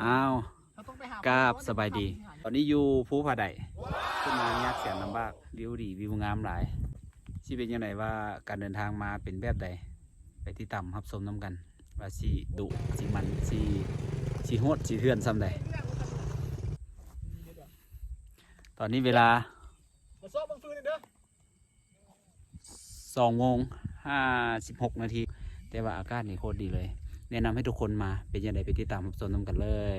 อ้าวเราต้องไปหากราบสบายดี ตอนนี้อยู่ภูผาไดขึ้นมายากแสนลำบากวิวดีวิวงามหลายสิเป็นยังไงว่าการเดินทางมาเป็นแบบใด ไปที่ต่ำรับชมน้ำกัน ว่าสีดุสีมันสีสีโหดสีเทือนซ้ำใดตอนนี้เวลามาซ้อมบังฟืนเด้อสองโมงห้าสิบหกนาที แต่ว่าอากาศนี่โคตรดีเลย แนะนำให้ทุกคนมาเป็นยังไงไปติดตามรับชมน้ำกันเลย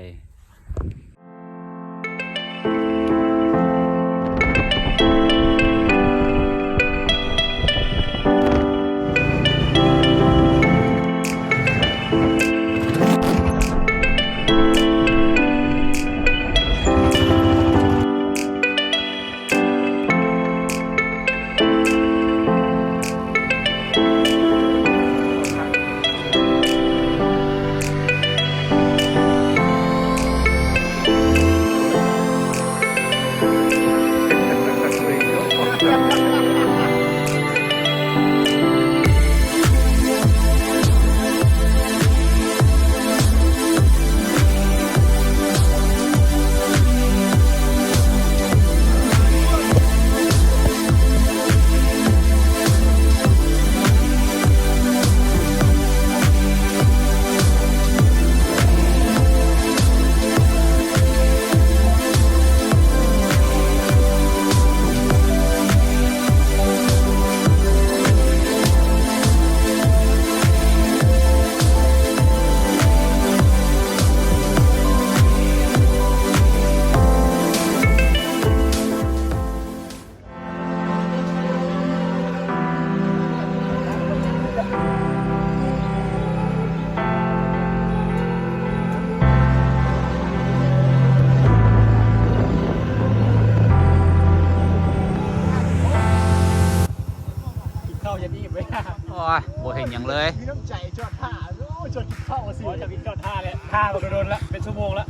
กินข้าวยันนี่ไว้โอ้ยโบเห็นอย่างเลยมีน้ำใจจอดท่าโอ้จอดกินข้าวสิอ๋อจะวินจอดท่าเลยท่าก็โดนละเป็นชั่วโมงละ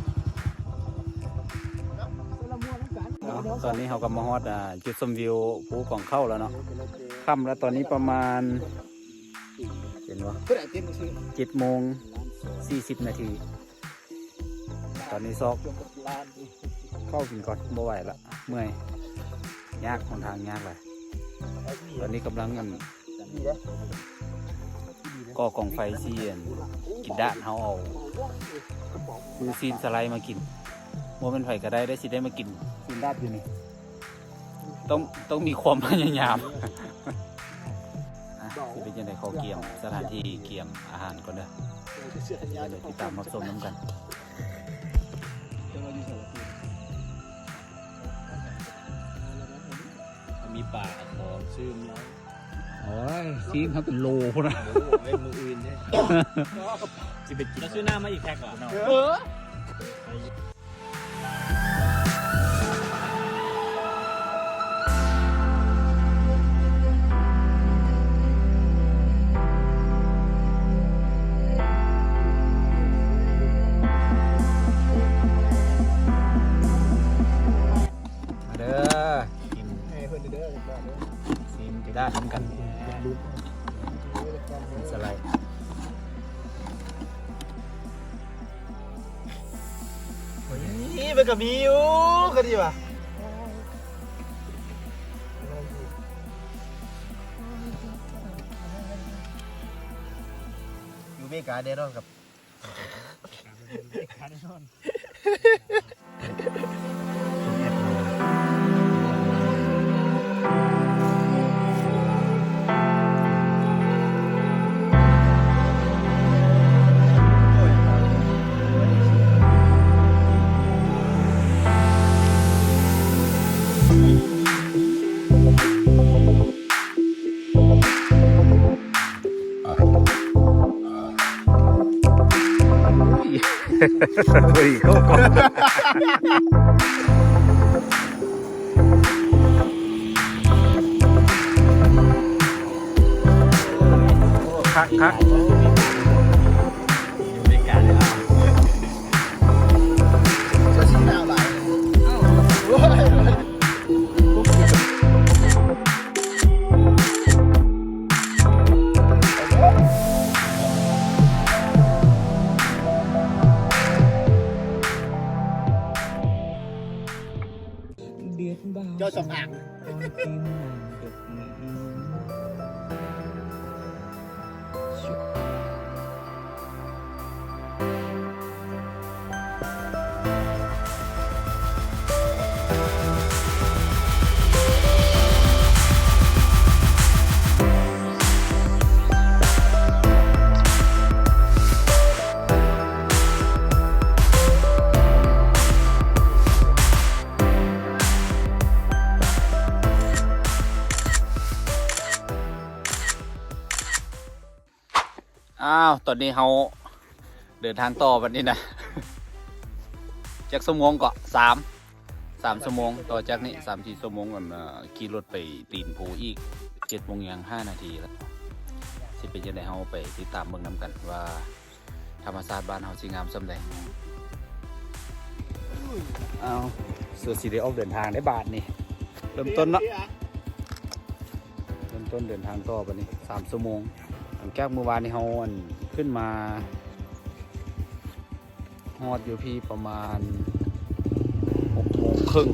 ละม่วนน้ำกันเนาะตอนนี้เขาก็มาฮอดอ่าจุดชมวิวภูของเข้าแล้วเนาะค่ำแล้วตอนนี้ประมาณเห็นวะเพื่อไอ้เต้นซื้อเจ็ดโมงสี่สิบนาที ตอนนี้ซอกจนกับลานเข้ากินก่อนบ่ไหวละเมื่อยยากหนทางยากเลยตอนนี้กำลัง กันก่อกองไฟเสียนกินด้านเขาเอาคือซีนสไลด์มากินโมเป็นไฟก็ได้ได้สิได้มากินซีนด้านอยู่นี่ต้องต้องมีความพยายามอะสิเป็นยังไงขอเกี่ยมสถานที่เกี่ยมอาหารก่อนเด้อเสื้อแขนยาวเดี๋ยวติดตามรับชมน้ำกันมีป่าของชื่อมแล้ว โอ้ยซีนเขาเป็นโลพนะไอ้มืออื่นเนี่ยจะไปกินแล้วซื้อหน้ามาอีกแพ็กเหรอเออมาเด้อกินให้เพื่อนเด้อเรียบร้อยเด้อซีน ดูสไลด์นี่มันก็มีอยู่ก็ดีว่ะอยู่เมกาเดนอนกับ เฮ้ยเขาก่อนคักคัก นสองอ่างาวตอนนี้เขาเดินทางต่อวันนี้นะ จากสมงก็สามสามชั่วโมงต่อจากนี้สามสี่ชั่วโมงก่อนขี่รถไปตีนภูอีกเจ็ดโมงยังห้านาทีแล้วสิเป็นยังไงเขาไปติดตามเมืองน้ำกันว่า ธรรมศาสตร์บ้านเขาสิงามสำใดเอาสุดสีได้ออกเดินทางได้บาทนี่เริ่มต้นเนาะเริ่มต้นเดินทางต่อไปนี่สามชั่วโมง หลังจากเมื่อวานในฮอนขึ้นมาฮอดอยู่พี่ประมาณหกโมงครึ่ง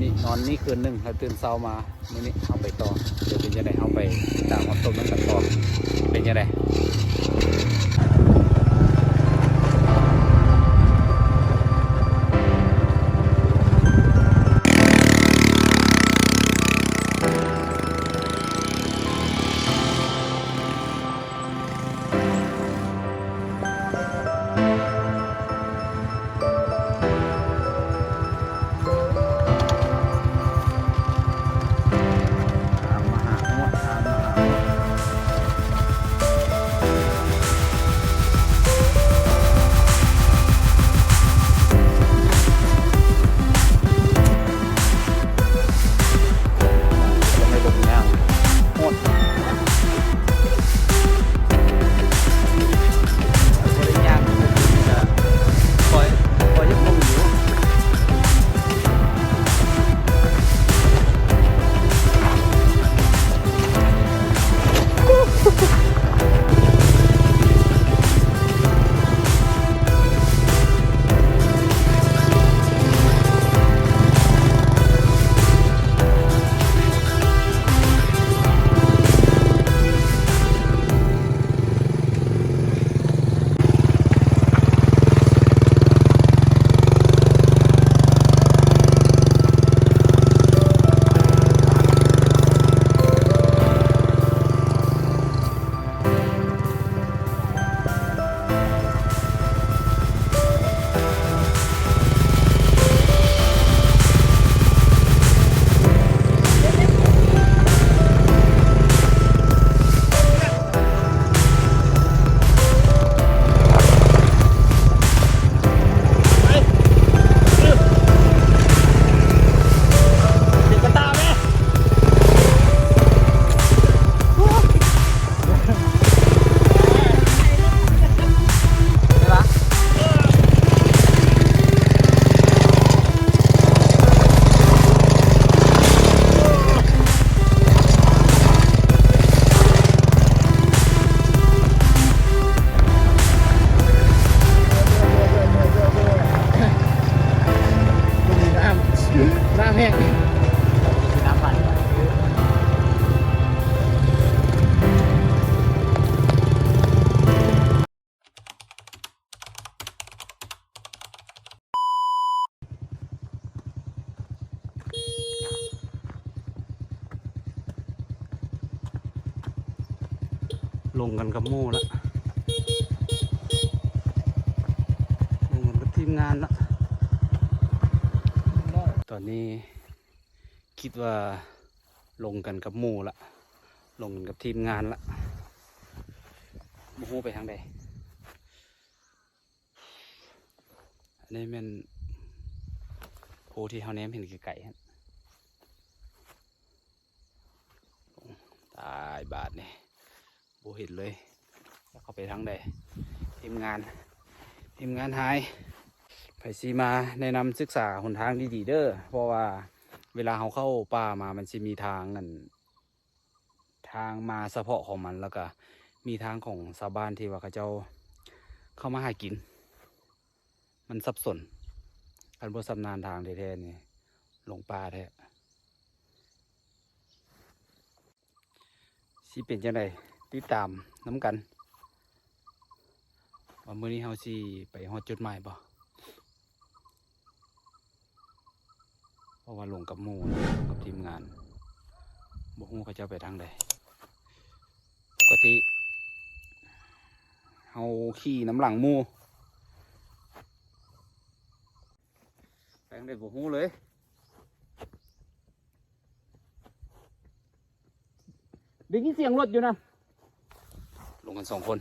นี่นอนนี่คืนหนึ่งแล้วตื่นเช้ามามื่อนี้เอาไปต่อเดี๋ยวเป็นยังไงเอาไปติดตามความต้มน้นกันต่อเป็นยังไง กับโม่ล้วลงกันกับทีมงานล้วตอนนี้คิดว่าลงกันกับหมู่ละลงกันกับทีมงานละโมโหไปทางใดอันนี้แมันโพที่เขาแนมเห็นไก่ๆฮะตายบาทนี่ย โบเห็นเลยแล้วเขาไปทางใดทีมงาน ทีมงานหายไผ่ซีมาแนะนำศึกษาหนทางดีๆเด้อเพราะว่าเวลาเขาเข้าป่ามามันจะมีทางนั่นทางมาเฉพาะของมันแล้วก็มีทางของชาวบ้านที่ว่าเขาเจ้าเข้ามาหากิน มันสับสนการบสำนานทางแท้ๆนี่หลงป่าแท้สิเป็นจังได ติดตามน้ำกันว่ามื้อนี้เฮาสิไปฮอดจุดหมายบ่เพราะว่าลงกับหมู่ลงกับทีมงานบ่ฮู้เขาจะไปทางใดปกติเฮาขี่น้ำหลังหมู่ไปทางใดบ่ฮู้เลยได้ยินเสียงรถอยู่นะ ลงกันสองคน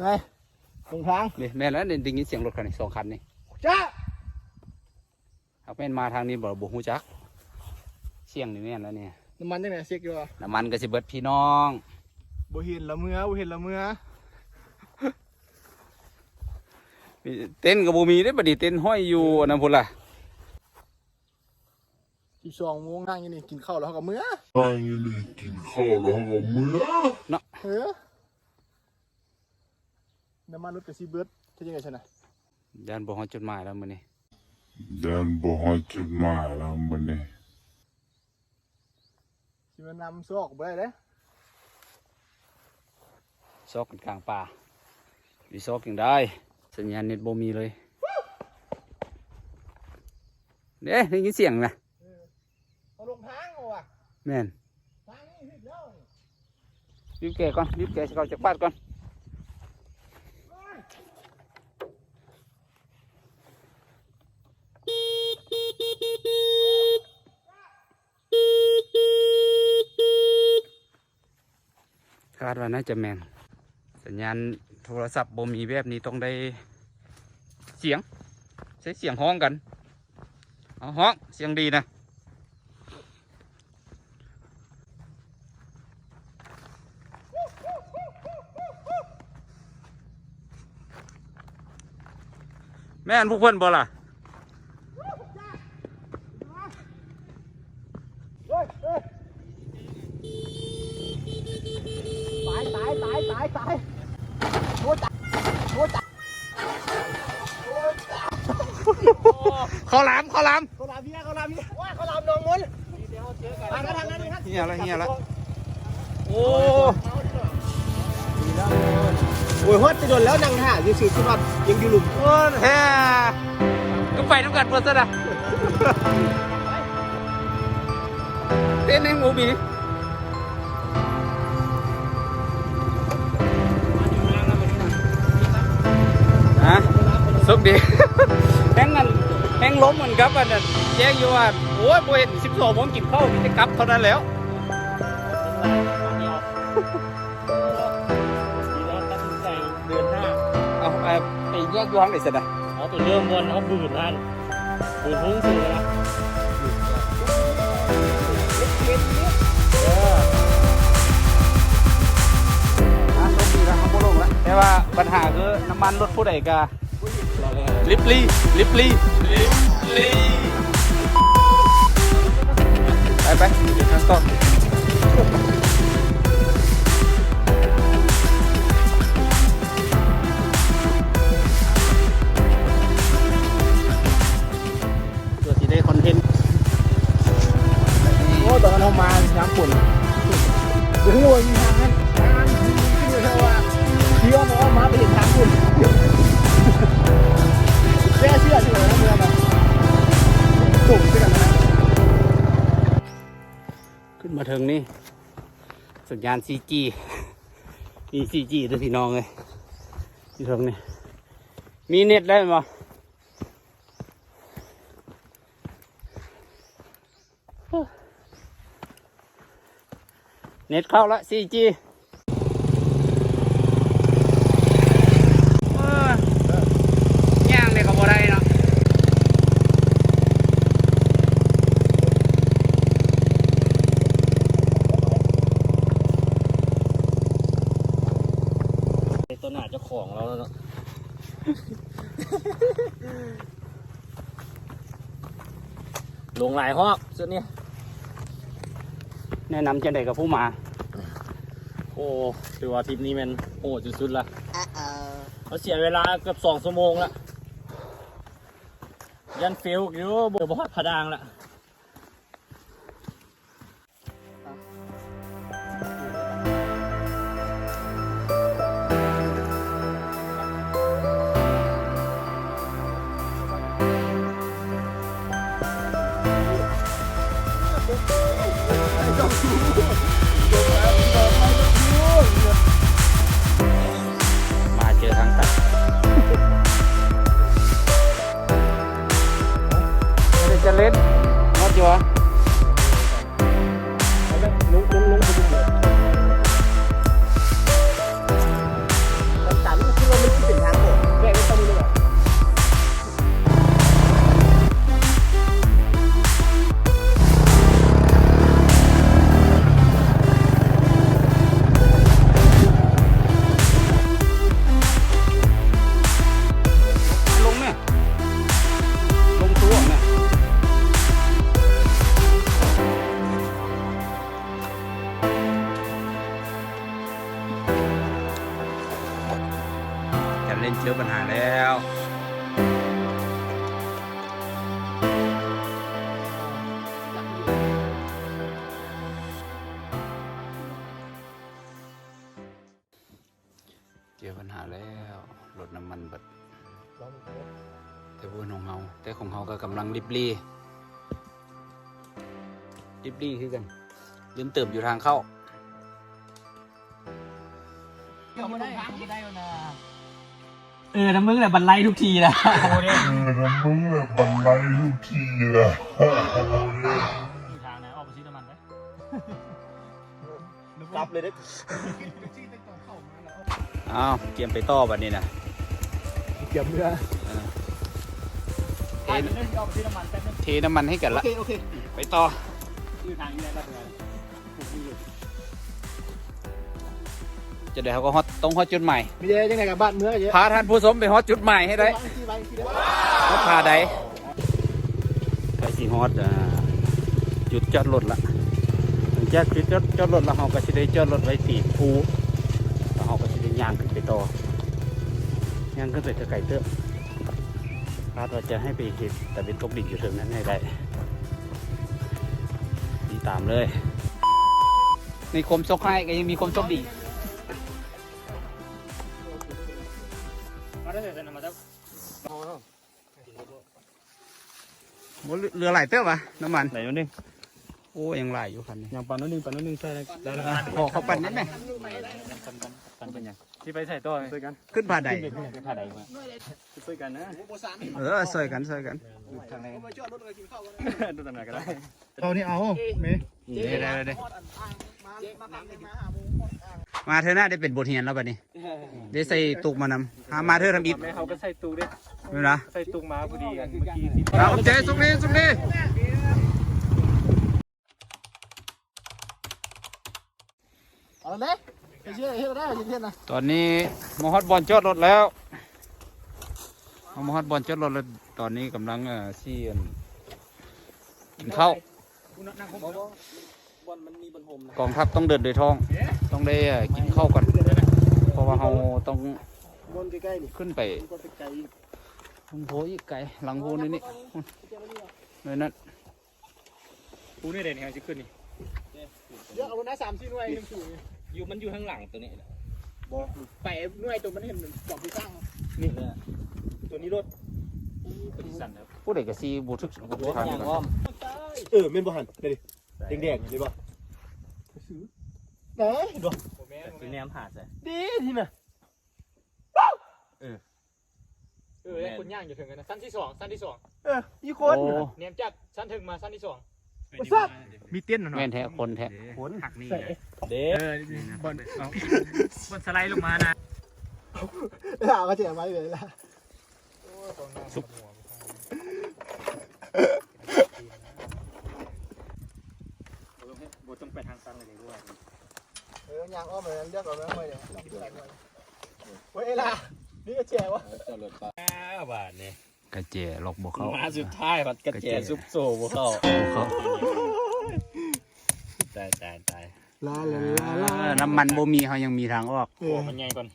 ไงตรงทางนี่แม่นแล้วได้ยินเสียงรถคันนี้สองคันนี่จ้าถ้าแม่นมาทางนี้บ่บ่ฮู้จัก เสียงนี่แม่นแล้วเนี่ยน้ำมันจังไหนเช็คอยู่อะน้ำมันก็สิเบิดพี่น้องบ่เห็นละเมื่อบ่เห็นละเมื่อเต้นก็บ่มีได้อบัดนี้เต้นห้อยอยู่อันนั้นพุ่นล่ะ สิบสองโมงนั่งอยู่นี่กินข้าวแล้วเขาก็เมื่อนั่งอยู่นี่กินข้าวแล้วก็มื้อเออน้ำมันรถกับซีเบิร์ดที่ยังไงชนะย่านบ่ฮอดจุดหมายแล้วมื้อนี้เดินบ่ฮอดจุดหมายแล้วมื้อนี้สิมันนำซอกบ่ได้เด้ซอกกันกลางป่ามีซอกยังได้สัญญาณเน็ตบ่มีเลยเด้ได้ยินเสียงนะ เอาลงทางเอาว่ะ แม่นทางนี้ผิดแล้วนี่รีบแกะก่อนรีบแกะสิเข้าจากบ้านก่อนคาดว่าน่าจะแมนสัญญาณโทรศัพท์บ่มีแบบนี้ต้องได้เสียง ใช้เสียงห้องกัน เอาห้องเสียงดีนะ แม่นพวกเพิ่นบ่ล่ะเฮ้ยเฮ้ยตายตายตายตายตายโอ้ตายโอ้ตายข้าวหลามข้าวหลามเขาลามเมียเขาลามเมียว่าเขาลามนองมนทางนั้นทางนั้นนี่ครับเฮียละเฮียละโอ้ โอ้ยฮอดจะโดนแล้วนังท่าอยู่สื่ที่ว่ายังอยู่หลุมโหแท้ก็ไปน้ำกันเพื่อนซะนะเต้นให้หมูบีฮะสุกดีแห้งกันแห้งล้มเหมือนกับอันนั้นแจ้งอยู่ว่าโอ้ยโบเห็นสิบสองโมกินข้าวมีแต่กลับเท่านั้นแล้ว ยกอยู่ห้องไหนเสร็จอะเอาตัวเริ่มบนเอาบืนท่านบืนพุ่งสูงนะเอออะโชคดีแล้วครับโมลงแล้วแต่ว่าปัญหาคือน้ำมันรถผู้ใดกาเราเลยลิปลี่ลิปลี่ลิปลี่ไปไปเดี๋ยวข้างต่อตั อนนั้นเรามาน้ำฝนโอ้โหมีทางนั้นทางนั้นขึ้นอยู่แค่ว่าเที่ยวมาว่ามาไปเห็นทางคุณแค่เชื่อที่ไหนะเมื่องอะตุ่มขึ้นกันนะขึ้นมาถึงนี่สัญญาณ 4G มี 4G ด้วยพี่น้องเลยที่ถึงนี่มีเน็ตได้ไหม เน็ตเข้าละ 4G เออย่างเลยก็บ่ได้เนาะตัวหน้าเจ้าของเราแล้วเนาะลงหลายหอกสุดเนี่ยแนะนำจังไดกับผู้มา โอ้ถือว่าทริปนี้มันโหดสุดๆละเขาเสียเวลาเกือบสองชั่วโมงละยันเฟลอยู่เบื่อบ่ฮอดผดางละ จอปัญหาแล้วรถน้ำมันเบัดแต่พูดของเฮาแต่ของเฮาก็กำลังริบรีริบรีคือกันลืมเติมอยู่ทางเข้าเออน้ำมึงแหละบันไลทุกทีนะมึงเลยบันไลทุกทีละทางไหนออกไปซื้อน้ำมันไหมรับเลยได้ อ้าวเตรียมไปต่อบัดนี้นะเกี่ยวเรือเทไปเรื่องออกไปซื้อน้ำมันแป๊บนึงเทน้ำมันให้กันโอละเคโอเคไปต่ออยู่ทางนี้แหละก็เลยจะได้เขาก็ฮอตตรงฮอตจุดใหม่มีเยอะยังไงกับบ้านเมืองเยอะพาท่านผู้ชมไปฮอตจุดใหม่ให้ได้ที่ไว้ที่ได้ฮอตพาใดไปสิฮอตอ่าจุดจอดรถละหลังจากจุดจอดจอดรถแล้วเราก็สิได้จอดรถไว้ตีนภูแล้วเราก็สิได้ ย่างขึ้นไปต่อย่างขึ้นไปเถอะไก่เตื้อคาดว่าจะให้ไปเห็ดแต่เป็นตกดินอยู่ถึงนั้นให้ได้ดีตามเลยในคมซกให้ก็ยังมีคมซกดีมาได้เสร็จแล้วมาแล้วโอ้เรือไหลเตื้อปะน้ำมันไหนนู่นนึงโอ้ยังไหลอยู่คันนี้ยังปั่นนู่นนึงปั่นนู่นนึงใช่ได้ได้แล้วพอเขาปั่นนิดไหมปั่นปั่นปั่นเป็นยัง ที่ไปใส่ตัวช่วยกันขึ้นผ่าใดขึ้นไปผ่าใดมาช่วยกันนะเออซอยกันซอยกันทางไหนดูตำแหน่งก็ได้เอานี่เอาเมย์ได้ได้ได้มาเธอหน้าได้เป็นบทเรียนแล้วบัดนี้ ได้ใส่ตุกมานำหามาเธอทำอิฐแม่เขาก็ใส่ตู้ด้วยเวลาใส่ตู้มาพอดีกันเมื่อกี้ที่เราใจสุกนี้สุกนี้เอาเลยไป เชื่อเฮ้ยได้ยินเทียนนะตอนนี้มอฮอดบอลจอดรถแล้วเอามอฮอดบอลจอดรถแล้วตอนนี้กำลังเอ่อซีอันกินข้าวบอลมันมีบนโฮมนะกองทัพต้องเดินโดยท้อง ต้องได้เอ่อกินข้าวก่อนเพราะว่าเราต้องบนใกล้ๆนี่ขึ้นไปก็ไปไกลลงโพอีกไกลหลังโพนี่นี่เลยนั่นปูนี่เด่นแหงจะขึ้นนี่เยอะเอาหน้าสามสี่หน่วยยังสี่ อยู่มันอยู่ข้างหลังตัวนี้บอกไปหน่วยตัวมันเห็นบอกพี่สร้างนี่ตัวนี้รถตัวที่สั่นครับผู้เด็กกับซีบูทึกบูทึกทางอย่างอ้อมเออเม่นบ่หันไปดิแดงๆนี่บ่ไหนดูเป็นแนมหาดใส่ดีที่น่ะเออเออแล้วคนย่างอยู่ถึงกันนะสั้นที่สองสั้นที่สองเอออีคโอ้นเนียมจากสั้นถึงมาสั้นที่สองมีเตี้ยนหน่อยแม่นแท้คนแท้ขนหักนี่ ใส่เด้บอลบอลสไลด์ลงมานะล่าก็เจ๋งไว้เลยล่ะบต้องไปทางตันเลยด้วยเออยางอ้อมเลยเลือกเอาไว้ไว้เดี๋ยวเว้ยล่ะนี่ก็แจ๋วะบาทเนี่ยกระเจหลอกบวกเขามาสุดท้ายผัดกระเจี๊ยซุปโซ่บุเข้าเขา ตายตายตาย ลาลาลาลาน้ำมันบ่มีเขายังมีทางออกเอโอ้อมันใหญ่ก่อน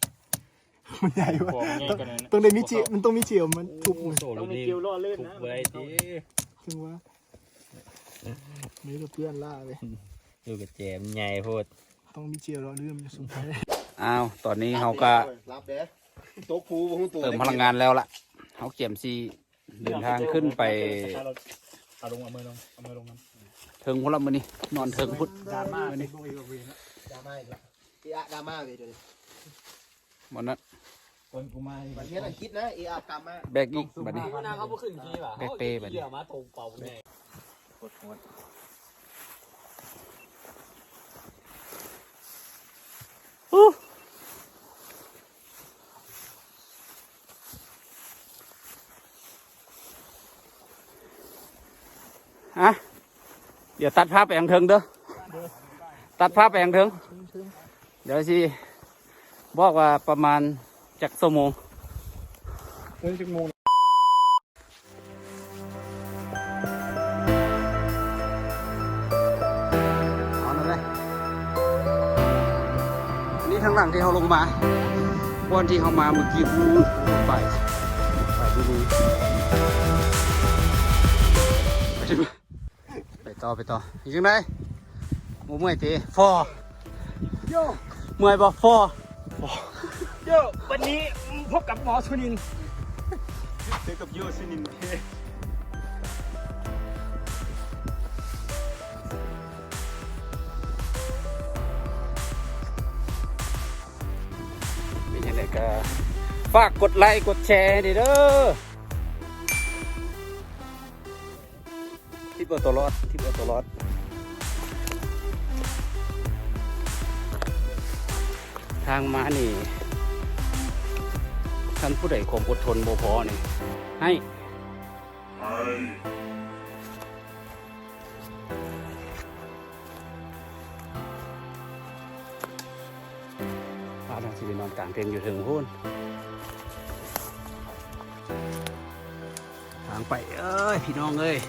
มันใหญ่วะของใหญ่ต้องกว่านั้นต้องได้มีเจียวมันต้องมีเจียวมันทุบโอ้มันโซต้ลูองกมีนี่เกลียวล่อเล่นทุบนะไว้ทีถึงว่านี่ก็เพื่อนล่าเลยดูกระแจมใหญ่โพดต้องมีเจียวเราเรื่องมันสุดท้ายอ้าว ตอนนี้เขาก็รับเด้โต๊ะฟูบ่ฮู้ตัวเติมพลังงานแล้วล่ะเขาเกียมซีเดินทางขึ้นไปเอาลงเอามือลงเอามือลงน้ำ เทิงพุ่นละมือนี่นอนเทิงพุ่นดราม่ามื้อนี่นี้ดราม่าอีกแล้วเอะดราม่าเว้ยเดี๋ยวนี้วันนั้นคนกูมาบัดนี้อังคิดนะเอะดราม่าแบกอีกบัดนี้นางเขาบ่ขึ้นขี้ว่ะแบกเป้บัดนี้เหี้ยมาตรงเป่าแน่ อะ เดี๋ยวตัดภาพไปยังเทิงเด้อตัดภาพไปยังเทิง เดี๋ยวสิบอกว่าประมาณจักสมงเรื่องจักโมงเอานั่นเลยอันนี้ทางหลังที่เขาลงมาวันที่เขามาเมื่อกี้อู้หูไปไปดู ต่อไปต่ออีกยังไงหมูเมื่อยตีฟอโยเมื่อยบอกฟอโยวันนี้พบกับหมอสุนินเจอกับโยชินินเป็นยังไงก็ฝากกดไลค์กดแชร์ดิเด้อ เปิดตัวรอดที่เปิดตัวรอดทางมานี่ท่านผู้ใดความอดทนบ่พอนี่ให้พาทางชีวิตนอนกลางเต็นอยู่ถึงพุ่นทางไป เอ้ย พี่น้องเอ้ย